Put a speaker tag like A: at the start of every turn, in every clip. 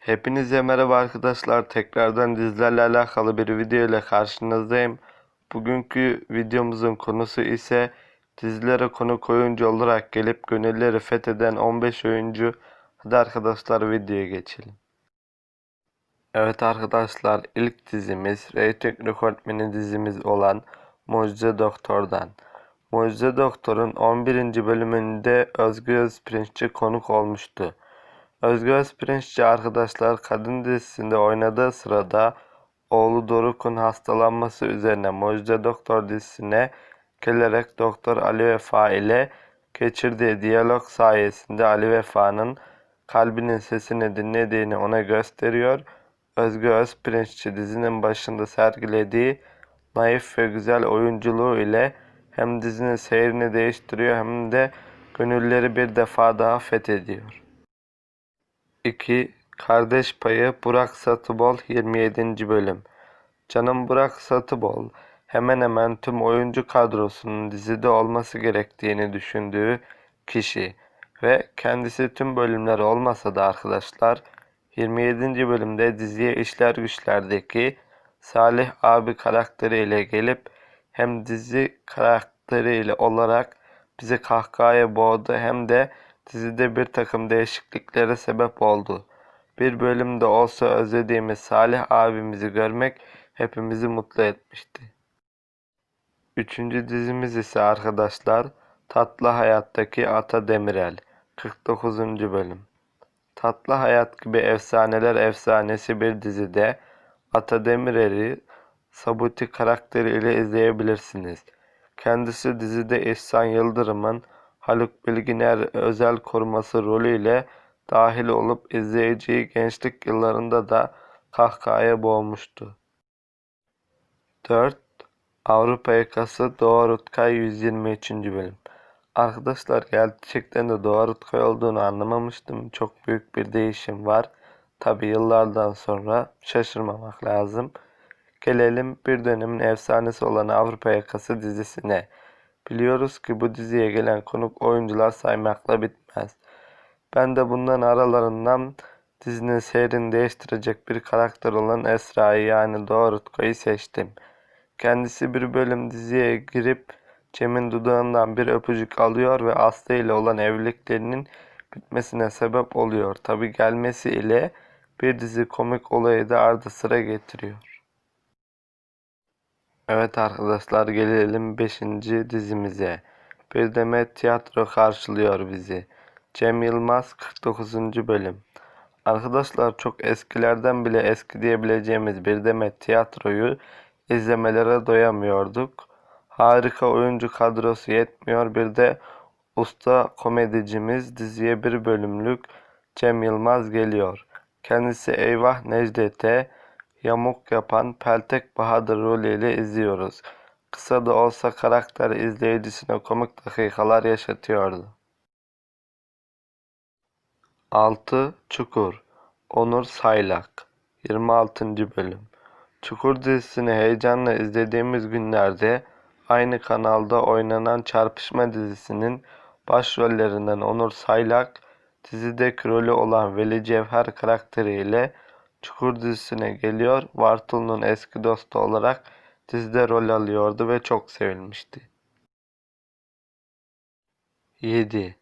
A: Hepinize merhaba arkadaşlar. Tekrardan dizilerle alakalı bir video ile karşınızdayım. Bugünkü videomuzun konusu ise dizilere konuk oyuncu olarak gelip gönülleri fetheden 15 oyuncu. Hadi arkadaşlar videoya geçelim. Evet arkadaşlar ilk dizimiz reyting rekortmeni dizimiz olan Mucize Doktor'dan. Mucize Doktor'un 11. bölümünde Özgür Özpirinççi konuk olmuştu. Özgür Özpirinççi arkadaşlar kadın dizisinde oynadığı sırada oğlu Doruk'un hastalanması üzerine Mucize Doktor dizisine gelerek Doktor Ali Vefa ile geçirdiği diyalog sayesinde Ali Vefa'nın kalbinin sesini dinlediğini ona gösteriyor. Özgür Özpirinççi dizinin başında sergilediği naif ve güzel oyunculuğu ile hem dizinin seyrini değiştiriyor hem de gönülleri bir defa daha fethediyor. 2. Kardeş Payı Burak Satıbol 27. Bölüm Canım Burak Satıbol hemen hemen tüm oyuncu kadrosunun dizide olması gerektiğini düşündüğü kişi ve kendisi tüm bölümler olmasa da arkadaşlar 27. bölümde diziye işler güçlerdeki Salih abi karakteriyle gelip hem dizi karakteriyle olarak bizi kahkahaya boğdu hem de dizide bir takım değişikliklere sebep oldu. Bir bölümde olsa özlediğimiz Salih abimizi görmek hepimizi mutlu etmişti. Üçüncü dizimiz ise arkadaşlar Tatlı Hayat'taki Ata Demirel 49. bölüm. Tatlı Hayat gibi efsaneler efsanesi bir dizide Ata Demirel'i Sabuti karakteriyle izleyebilirsiniz. Kendisi dizide İhsan Yıldırım'ın Haluk Bilginer özel koruması rolüyle dahil olup izleyiciyi gençlik yıllarında da kahkahaya boğmuştu. 4. Avrupa Yakası Doğa Rutkay 123. bölüm Arkadaşlar gerçekten de Doğa Rutkay olduğunu anlamamıştım. Çok büyük bir değişim var. Tabi yıllardan sonra şaşırmamak lazım. Gelelim bir dönemin efsanesi olan Avrupa Yakası dizisine. Biliyoruz ki bu diziye gelen konuk oyuncular saymakla bitmez. Ben de bundan aralarından dizinin seyrini değiştirecek bir karakter olan Esra'yı yani Doğa seçtim. Kendisi bir bölüm diziye girip Cem'in dudağından bir öpücük alıyor ve Aslı ile olan evliliklerinin bitmesine sebep oluyor. Tabi gelmesi ile bir dizi komik olayı da ardı sıra getiriyor. Evet arkadaşlar gelelim 5. dizimize. Bir demet tiyatro karşılıyor bizi. Cem Yılmaz 49. bölüm. Arkadaşlar çok eskilerden bile eski diyebileceğimiz bir demet tiyatroyu izlemelere doyamıyorduk. Harika oyuncu kadrosu yetmiyor bir de usta komedicimiz diziye bir bölümlük Cem Yılmaz geliyor. Kendisi Eyvah Necdet'e yamuk yapan Peltek Bahadır rolüyle izliyoruz. Kısa da olsa karakter izleyicisine komik dakikalar yaşatıyordu. 6. Çukur Onur Saylak 26. Bölüm Çukur dizisini heyecanla izlediğimiz günlerde aynı kanalda oynanan Çarpışma dizisinin başrollerinden Onur Saylak, dizideki rolü olan Veli Cevher karakteriyle Çukur dizisine geliyor. Vartolu'nun eski dostu olarak dizide rol alıyordu ve çok sevilmişti. 7.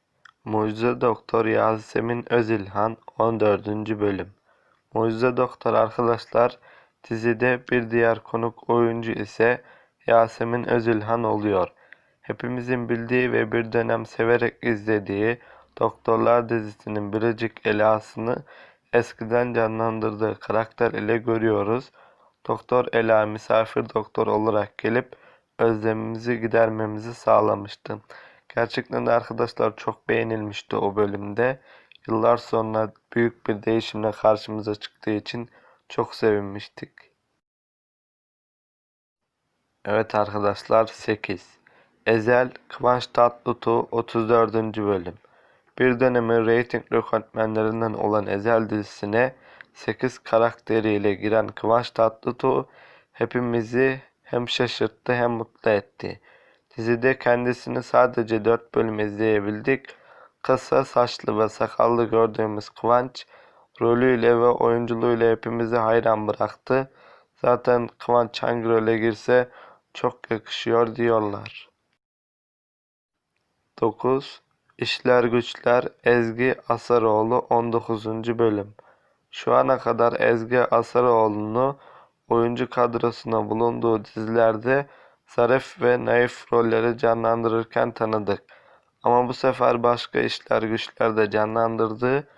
A: Mucize Doktor Yasemin Özilhan 14. Bölüm Mucize Doktor arkadaşlar dizide bir diğer konuk oyuncu ise Yasemin Özilhan oluyor. Hepimizin bildiği ve bir dönem severek izlediği Doktorlar dizisinin biricik Ela'sını eskiden canlandırdığı karakter ile görüyoruz. Doktor Ela misafir doktor olarak gelip özlemimizi gidermemizi sağlamıştı. Gerçekten de arkadaşlar çok beğenilmişti o bölümde. Yıllar sonra büyük bir değişimle karşımıza çıktığı için çok sevinmiştik. Evet arkadaşlar 8. Ezel Kıvanç Tatlıtuğ 34. bölüm. Bir dönemin reyting rekortmenlerinden olan Ezel dizisine 8 karakteriyle giren Kıvanç Tatlıtuğ hepimizi hem şaşırttı hem mutlu etti. Dizide kendisini sadece 4 bölüm izleyebildik. Kısa saçlı ve sakallı gördüğümüz Kıvanç rolüyle ve oyunculuğuyla hepimizi hayran bıraktı. Zaten Kıvanç hangi role girse çok yakışıyor diyorlar. 9. İşler Güçler Ezgi Asaroğlu 19. bölüm. Şu ana kadar Ezgi Asaroğlu'nu oyuncu kadrosuna bulunduğu dizilerde zarif ve naif rolleri canlandırırken tanıdık. Ama bu sefer başka işler güçlerde canlandırdığı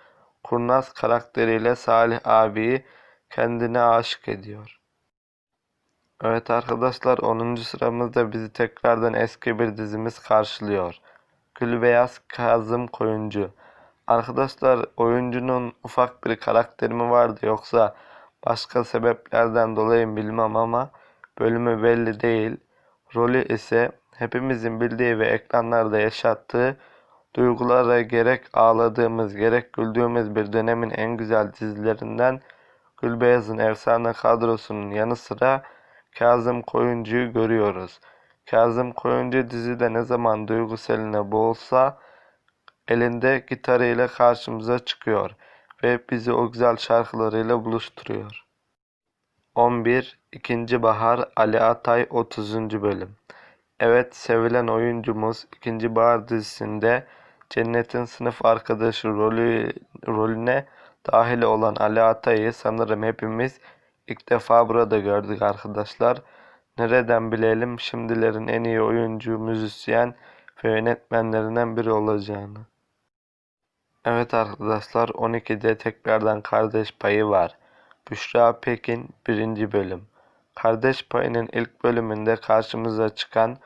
A: kurnaz karakteriyle Salih abiyi kendine aşık ediyor. Evet arkadaşlar 10. sıramızda bizi tekrardan eski bir dizimiz karşılıyor. Gülbeyaz Kazım Koyuncu. Arkadaşlar oyuncunun ufak bir karakteri mi vardı yoksa başka sebeplerden dolayı bilmem ama bölümü belli değil. Rolü ise hepimizin bildiği ve ekranlarda yaşattığı duygulara gerek ağladığımız gerek güldüğümüz bir dönemin en güzel dizilerinden Gülbeyaz'ın efsane kadrosunun yanı sıra Kazım Koyuncu'yu görüyoruz. Kazım Koyuncu dizide ne zaman duygusaline boğulsa elinde gitarıyla karşımıza çıkıyor ve bizi o güzel şarkılarıyla buluşturuyor. 11. İkinci Bahar Ali Atay 30. bölüm. Evet sevilen oyuncumuz 2. Bahar dizisinde Cennet'in sınıf arkadaşı rolü, rolüne dahil olan Ali Atay'ı sanırım hepimiz ilk defa burada gördük arkadaşlar. Nereden bilelim şimdilerin en iyi oyuncu, müzisyen ve yönetmenlerinden biri olacağını. Evet arkadaşlar 12'de tekrardan kardeş payı var. Büşra Pekin 1. bölüm. Kardeş payının ilk bölümünde karşımıza çıkan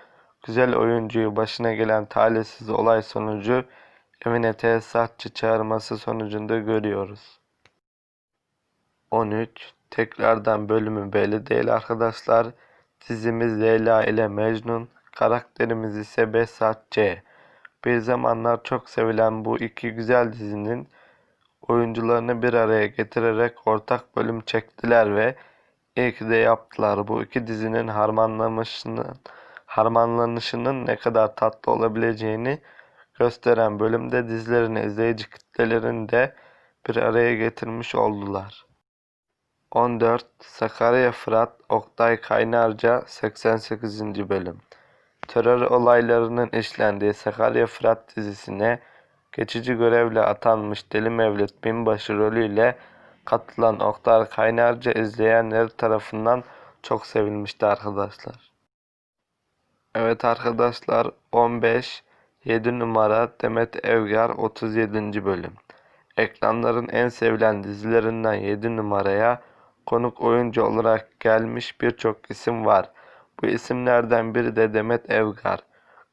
A: güzel oyuncuyu başına gelen talihsiz olay sonucu Emine tesisatçı çağırması sonucunda görüyoruz. 13. Tekrardan bölümü belli değil arkadaşlar. Dizimiz Leyla ile Mecnun, karakterimiz ise Behzat C. Bir zamanlar çok sevilen bu iki güzel dizinin oyuncularını bir araya getirerek ortak bölüm çektiler ve iyi ki de yaptılar. Bu iki dizinin harmanlamışının, harmanlanışının ne kadar tatlı olabileceğini gösteren bölümde dizilerini izleyici kitlelerini de bir araya getirmiş oldular. 14 Sakarya Fırat Oktay Kaynarca 88. bölüm Terör olaylarının işlendiği Sakarya Fırat dizisine geçici görevle atanmış Deli Mevlüt Binbaşı rolüyle katılan Oktay Kaynarca izleyenler tarafından çok sevilmişti arkadaşlar. Evet arkadaşlar 15 7 numara Demet Evgar 37. bölüm. Ekranların en sevilen dizilerinden 7 numaraya konuk oyuncu olarak gelmiş birçok isim var. Bu isimlerden biri de Demet Evgar.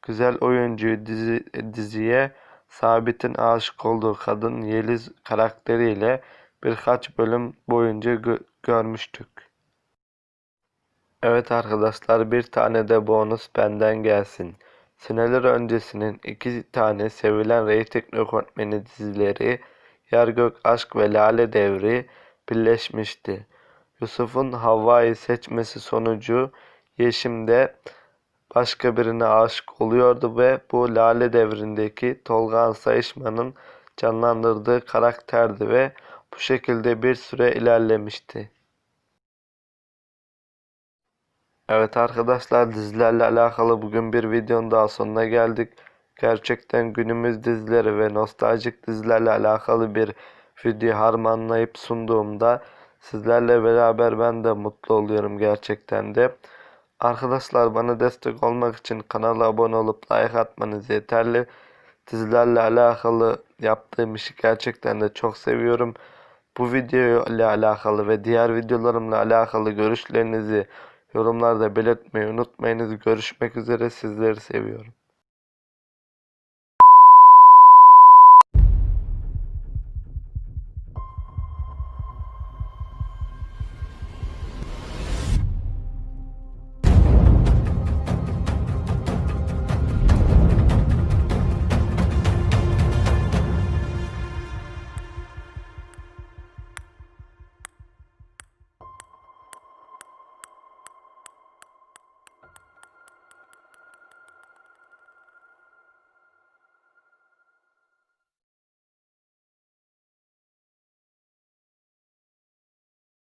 A: Güzel oyuncuyu dizi, diziye Sabit'in aşık olduğu kadın Yeliz karakteriyle birkaç bölüm boyunca gö görmüştük. Evet arkadaşlar bir tane de bonus benden gelsin. Seneler öncesinin iki tane sevilen reyting rekortmeni dizileri Yer Aşk ve Lale Devri birleşmişti. Yusuf'un Havva'yı seçmesi sonucu Yeşim de başka birine aşık oluyordu ve bu Lale devrindeki Tolga Sayışman'ın canlandırdığı karakterdi ve bu şekilde bir süre ilerlemişti. Evet arkadaşlar dizilerle alakalı bugün bir videonun daha sonuna geldik. Gerçekten günümüz dizileri ve nostaljik dizilerle alakalı bir video harmanlayıp sunduğumda sizlerle beraber ben de mutlu oluyorum gerçekten de. Arkadaşlar bana destek olmak için kanala abone olup like atmanız yeterli. Dizilerle alakalı yaptığım işi gerçekten de çok seviyorum. Bu video ile alakalı ve diğer videolarımla alakalı görüşlerinizi yorumlarda belirtmeyi unutmayınız. Görüşmek üzere sizleri seviyorum.